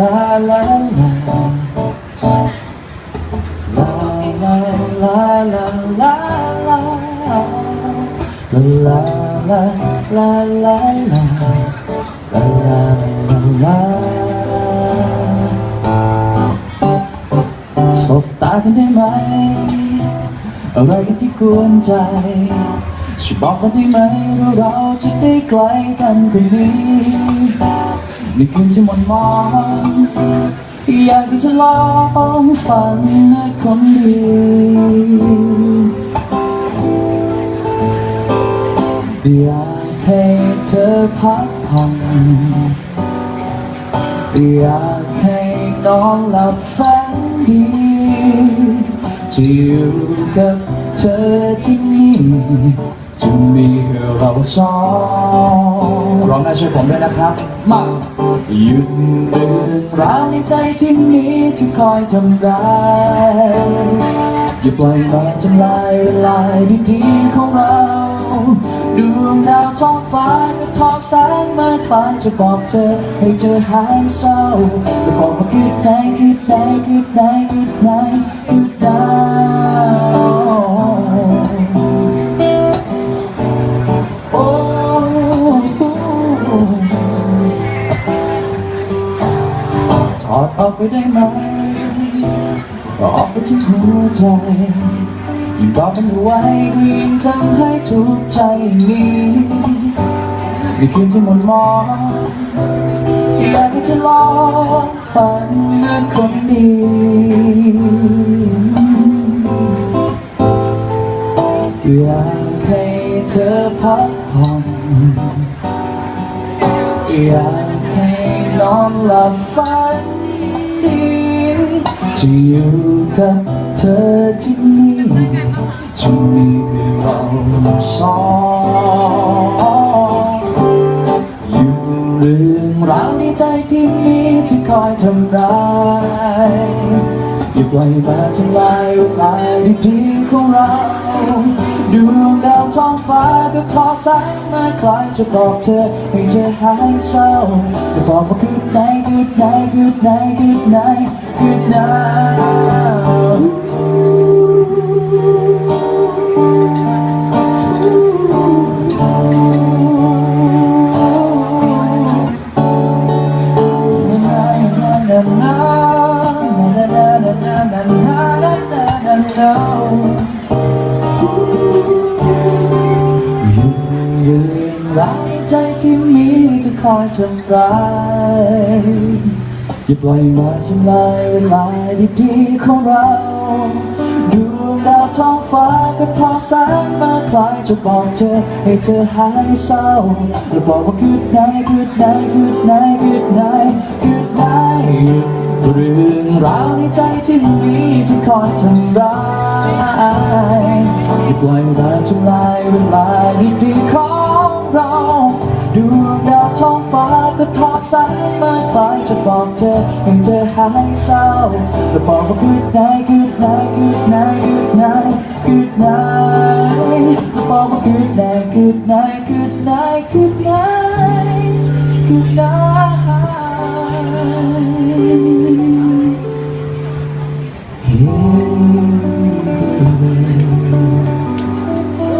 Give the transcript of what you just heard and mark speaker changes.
Speaker 1: ลาลาลาลาลาลาลาลาลาลาลาลาลาลาลาลาลาลาลาสบตากันได้ไหมอะไรกันที่กวนใจช่วยบอกกันได้ไหมว่าเราจะได้ไกลกันกว่านี้ ในคืนที่หมนมองอยากจะลองฝันนคนดีอยากให้เธอพักผ่อนอยากให้น้องหลับฝันดีจะอยู่กับเธอที่นี่จะมีแค่เราสอง ร้องได้ช่วยผมด้วยนะครับมาหยุดเรื่องราวในใจที่มีที่คอยทำร้ายอย่าปล่อยมาทำลายเวลาดีๆของเราดวงดาวท้องฟ้าก็ทอแสงมาคลายจะบอกเธอให้เธอหายเศร้าจะบอกว่าคืดไหนคืดไหนคืดไหนคืดไหนคืดดาว ออกไปได้ไหมออกไปจากหัวใจยิ่งกอดมันเอาไว้ก็ยิ่งทำให้ทุกใจอย่างนี้ในคืนที่หมนมองอยากให้เธอลองฝันเหมือนคนดีอยากให้เธอพักผ่อนอยากให้นอนหลับฝัน ดีจะอยู่กับเธอที่นี่จะมีเพียงเราสองอยู่เรื่องราวในใจที่มีที่คอยทำร้าย อย่าปล่อยมาทำลายโอกาดีๆของเราดวงดาวท้องฟ้าก็ทอดสงมาคล้ายจะบอกเธอให้เธอหายเศร้าจะบอกว่า good night good night good night good night good night ยืน ยืนรักในใจที่มีจะคอยทำร้ายอย่าปล่อยมาทำลายเวลาดีๆของเราดวงดาวท้องฟ้าก็ทอแสงมาคลายจะบอกเธอให้เธอหายเศร้าและบอกว่า good night good night good night good night good night เรื่อ ราวในใจที่มีจะคอยทำร้ายอย่าปล่อยมาทำลายเวลาดีๆของเราดวงดาวท้องฟ้าก็ทอดแสงมาคล้ายจะบอกเธอให้เธอหายเศร้าและบอกว่า good night good night good night good night good night และบอกว่า good night good night good night good night good night